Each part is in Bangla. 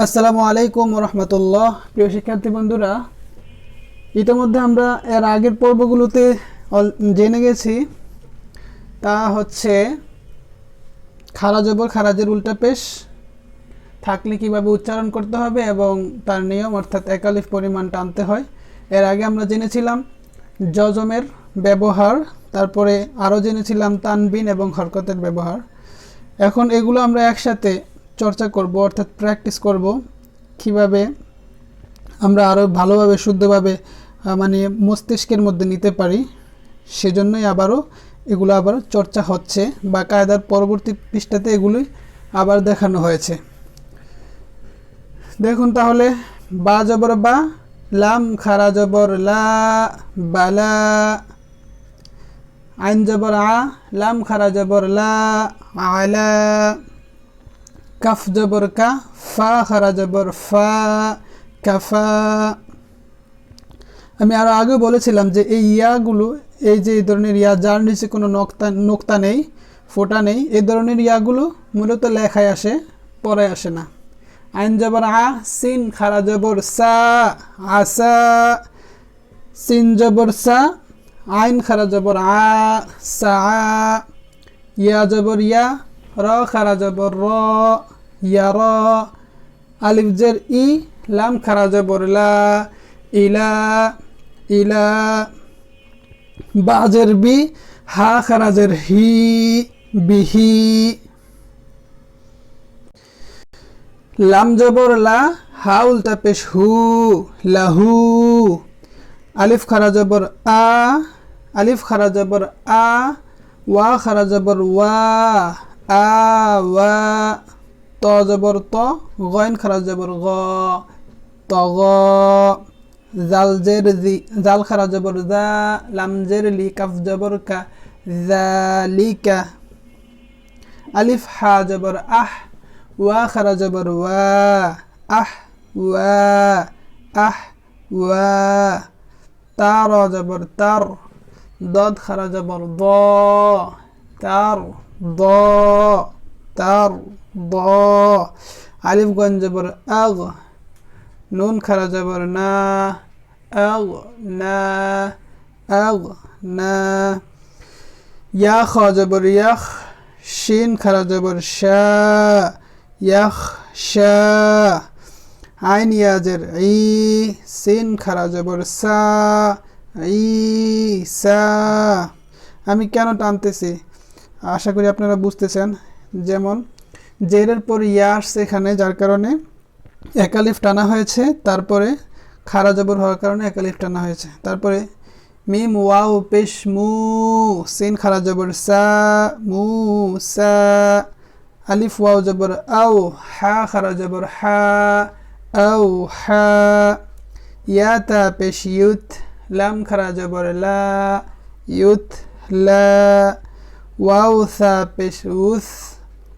আসসালামু আলাইকুম রহমতুল্লাহ প্রিয় শিক্ষার্থী বন্ধুরা, ইতিমধ্যে আমরা এর আগের পর্বগুলোতে জেনে গেছি। তা হচ্ছে খারা জবর খারাজের উল্টা পেশ, থাকলে কীভাবে উচ্চারণ করতে হবে এবং তার নিয়ম, অর্থাৎ একালিফ পরিমাণ টানতে হয়। এর আগে আমরা জেনেছিলাম জজমের ব্যবহার, তারপরে আরও জেনেছিলাম তানবিন এবং হরকতের ব্যবহার। এখন এগুলো আমরা একসাথে চর্চা করব, অর্থাৎ প্র্যাকটিস করব, কীভাবে আমরা আরও ভালোভাবে, শুদ্ধভাবে মানে মস্তিষ্কের মধ্যে নিতে পারি, সেজন্যই আবারও এগুলো আবার চর্চা হচ্ছে বা কায়দার পরবর্তী পৃষ্ঠাতে এগুলোই আবার দেখানো হয়েছে। দেখুন তাহলে, বা জবর বা, লাম খারা জবর লা, বালা, আইন জবর আ, লাম খারা জবর লা, আলা। কাফ জবর কা, ফা খারা জবর, ফা কাফা আমি আরও আগে বলেছিলাম যে এই ইয়াগুলো, এই যে এই ধরনের ইয়া, যার নিচে কোনো নক্তা, নোক্তা নেই, ফোটা নেই এই ধরনের ইয়াগুলো মূলত লেখায় আসে পরে আসে না। আইন জবর আ, সিন খারা জবর সা, আসা। সিন জবর সা, আইন খারা জবর আ, সা। ইয়া জবর ইয়া র খারা জবর র, ইয়া আলিফ জের ই, লাম খারা জবর লা, ইলা ইলা বাজের বি, হা খারাজের হি বিহি লাম জবর লা, হা উল্টা পেশ হু লাহু আলিফ খারা জবর আ, আলিফ খারা জবর আ, ওয়া খারা জবর ওয়া। আ ওয়া ত জবর ত গইন খারা জবর গ, ত গ, জাল জের জি, জাল খারা জবর জা, লাম জের লি, কাফ জবর কা জালিকা আলিফ, হা জবর আহ, ওয়া খারা জবর ওয়া, আহ ওয়া আহ, ওয়া, তার জবর তার, দদ খারা জবর দ, তার। দ তার দ আলিফ গন জবর আগ নুন খারা জবর না আগ না আগ না ইয়া খ জবর ইয়াখ শিন খারা জবর শা ইয়াখ শা আইন ইয়াজের ই সিন খারা জবর সা ই সা আমি কেন টানতেছি আশা করি আপনারা বুঝতেছেন। যেমন জেরের পর ইয়া আসছে এখানে, যার কারণে একালিফ টানা হয়েছে, তারপরে খারা জবর হওয়ার কারণে একালিফ টানা হয়েছে। তারপরে মিম, ওয়াও, পেশ, মু, সিন, খারা জবর, সা, মু, সা, আলিফ, ওয়াও জবর, আও, হা, খারা জবর, হা, আও, হা, ইয়া, তা, পেশ, ইউথ, লাম, খারা জবর, লা, ইউথ, লা ওয়াও সা পেশ উস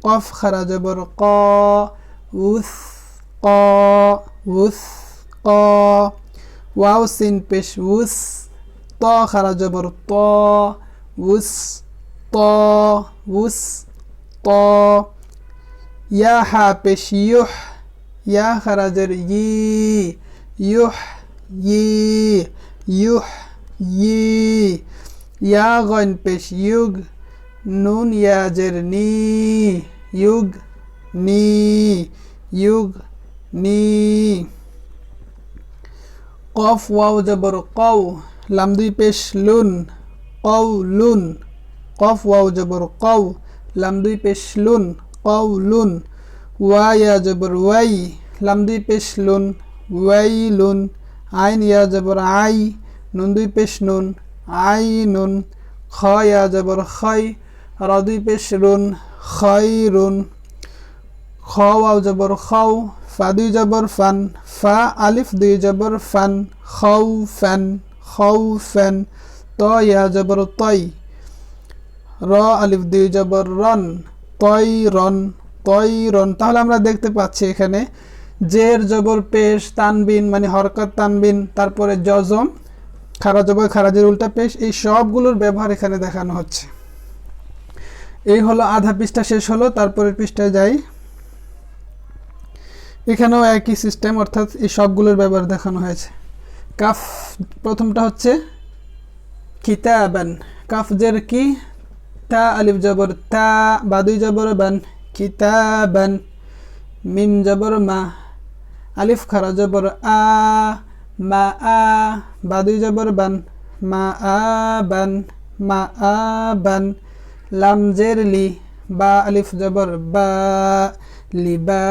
কফ খারা জবর ক উস ক উস ক ওয়াও সিন পেশ উস ত খারা জবর ত উস ত উস ত ইয়া হা পেশ ইউহ ইয়া খারাজের ই ইউহ ই ইউহ ই ইয়া গন পেশ ইউগ নুন ইয়াজের নি, ইউগ নি ইউগ নি। কফ, ওয়াও, জবর, কও, লাম দুই পেশ, লুন, কও, লুন। কফ, ওয়াও, জবর, কও, লাম দুই পেশ, লুন, কও, লুন। ওয়া ইয়া জবর, ওয়াই, লাম দুই পেশ, লুন, ওয়াই, লুন। আইন ইয়া জবর, আই, নুন দুই পেশ, নুন, আই, নুন। খ ইয়া জবর খয় র দুই পেশ রুন খয় রুন খ ওয়াও জবর খাও ফা দুই জবর ফান, ফা আলিফ দুই জবর ফান, খাও ফ্যান খাও ফ্যান ইয়া জবর তই র আলিফ দুই জবর রন তই রন তই রন। তাহলে আমরা দেখতে পাচ্ছি এখানে জের জবর পেশ, তানবিন মানে হরকত তানবিন, তারপরে জজম, খারা জবর খারাজের উল্টা পেশ, এই সবগুলোর ব্যবহার এখানে দেখানো হচ্ছে। এই হলো আধা পৃষ্ঠা শেষ হলো, তারপরের পৃষ্ঠায় যাই। এখানেও একই সিস্টেম অর্থাৎ এই সবগুলোর ব্যবহার দেখানো হয়েছে। কাফ, প্রথমটা হচ্ছে কিতাবান। কাফ জের কি? তা, আলিফ জবর তা বাদুই জবর বান, কিতাবান। মিম জবর মা, আলিফ খারা জবর আ, মা আ বাদুই জবর বান, মা আ বান, মা আ বান। লাম জের লি, বা আলিফ জবর বা লিবা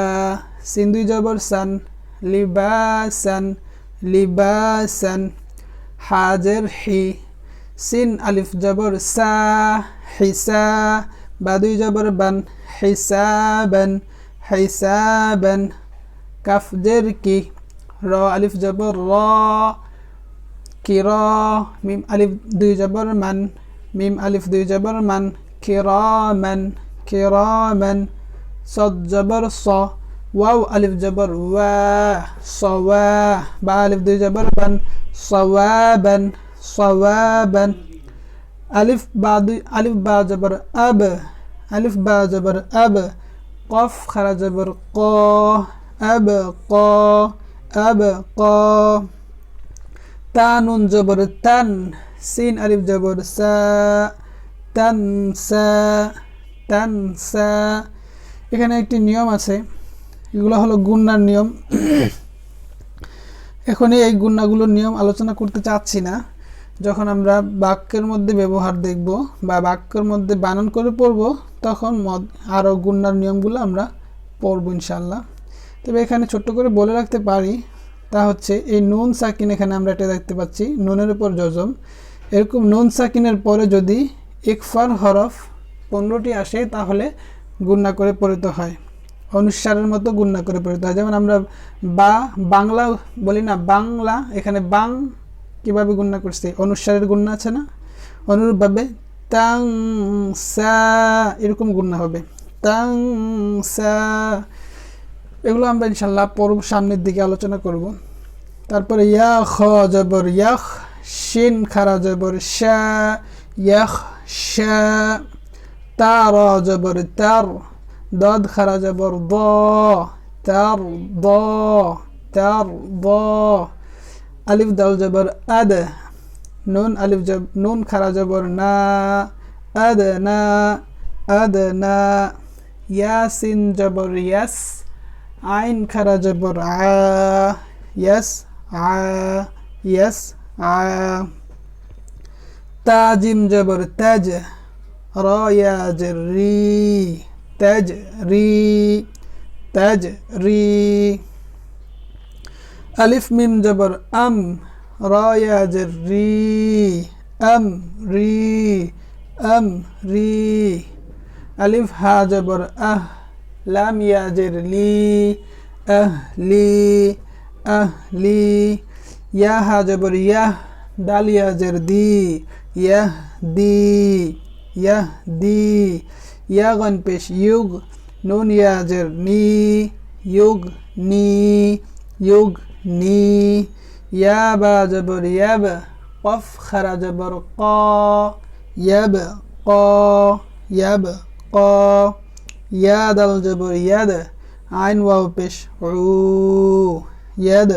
সিন্দুই জবর সান, লিবাসান লিবাসান, হাজের হি, সিন, আলিফ জবর সা, হিসা বাদুই জবর বান, হিসাবান হিসাবান, কাফ জের কি, র, আলিফ জবর র কির মিম, আলিফ দুই জবর মান, মিম, আলিফ দুই জবর মান كراما كراما. صد جبر ص واو ألف جبر و صوا باء ألف دي جبر بن صوابا صوابا ألف بعد ألف باء جبر أب. ألف باء جبر أب. قف خرج جبر ق أب ق أب قا. تانون جبر تن. سين ألف جبر سا তানসা তানসা। এখানে একটি নিয়ম আছে, এগুলো হলো গুন্নার নিয়ম। এখনই এই গুন্নাগুলোর নিয়ম আলোচনা করতে চাচ্ছি না। যখন আমরা বাক্যের মধ্যে ব্যবহার দেখব বা বাক্যের মধ্যে বানান করে পড়ব, তখন মদ আরও গুন্নার নিয়মগুলো আমরা পড়ব ইনশাল্লাহ তবে এখানে ছোট্ট করে বলে রাখতে পারি, তা হচ্ছে এই নুন সাকিন এখানে আমরা এটা দেখতে পাচ্ছি, নুনের উপর যজম। এরকম নুন সাকিনের পরে যদি ইকফার হরফ পনেরোটি আসে তাহলে গুন্না করে পড়িত হয়। অনুসারের মতো গুন্না করে পড়িত হয়। যেমন আমরা বা বাংলা বলি না, বাংলা, এখানে বাং কীভাবে গুন্না করছে? অনুসারের গুন্না আছে না? অনুরূপভাবে তাং সা এরকম গুন্না হবে। তাং সা, এগুলো আমরা ইনশাল্লাহ পর্ব সামনের দিকে আলোচনা করব। তারপরে ইয়া খ জবর ইয়াখ শিন, খারা, জবর, শা ইয়াখ শা তার জবর তার দদ খারা জবর দ তার দ তার দ আলিফ দাল জবর আদ নুন আলিফ জব নুন খারা জবর না আদ না আদ না ইয়াসিন জবর ইয়াস আইন খারা জবর আ ইয়াস আ ইয়াস আ تعجم جبر تاج را ري تاج ري. ألف ميم جبر أم را جري أم ري أم ري. ألف ها جبر أه لم يجر أه لي أه لي. يا ها جبر يه دال يا جر دي يهدي يهدي يغن بش يغ نون ياجر ني يغ ني يغ ني يا با جبر يب قف خرج جبر قا يب قا يب قا يا دل جبر يد عين واو بش عو يد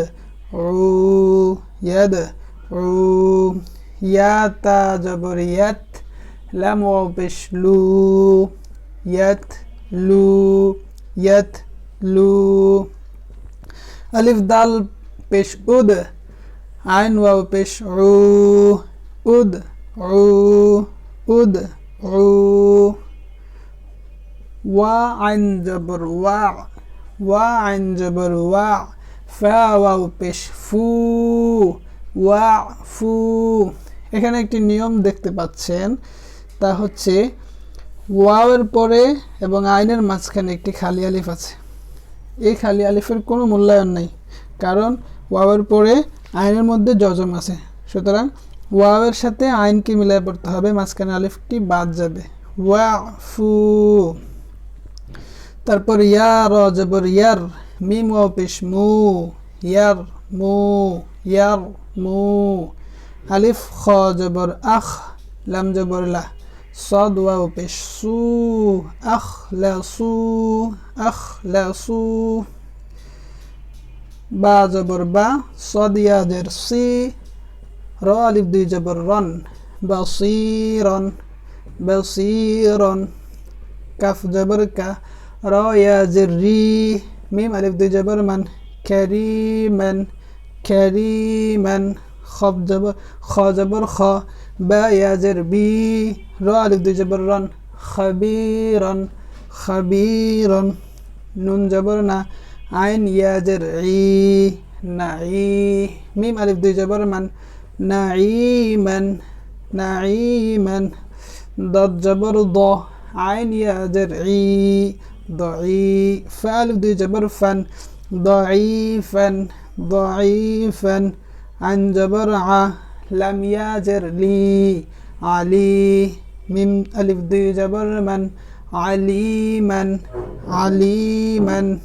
عو يد عو يا عو يات لم وبش يت لو يت لو ألف دال بش أود عين واو بش عو أود عو أود عو وعن جبر وع وعن جبر وع فا واو بش فو ওয়া ফু এখানে একটি নিয়ম দেখতে পাচ্ছেন, তা হচ্ছে ওয়াওয়ের পরে এবং আইনের মাঝখানে একটি খালি আলিফ আছে। এই খালি আলিফের কোনো মূল্যায়ন নেই, কারণ ওয়াওয়ের পরে আইনের মধ্যে জজম আছে। সুতরাং ওয়াওয়ের সাথে আইনকে মিলাই পড়তে হবে, মাঝখানে আলিফটি বাদ যাবে। ওয়া ফু তারপর ইয়া র জবর ইয়ার, মিম ওয়াও পেশ মু, ইয়ার। মু ইয়ার মু আলিফ খ জবর আখ লাম জবর লা صاد واو পেশ সু আখ লা সু আখ লা সু বা জবর বা সদিয়াজের সি র আলিফ দুই জবর রন বসিরন বসিরন কাফ জবর কা র ইয়াজের রি মিম আলিফ দুই জবর মান ক্যারিমান ক্যারিমান খব জবর খ জবর খ বা ইয়াজের বি র আলিফ দুই জবর রন খবিরন খবিরন নুন জবর না আইন ইয়াজের ই নাঈ মিম আলিফ দুই জবর মান নাঈমান নাঈমান ضاد جبر ض عين يا درعي ضعي فألف دي جبر فن ضعيفا ضعيفا. عن جبر ع لم يجر لي. علي من ألف دي جبر من عليما عليما.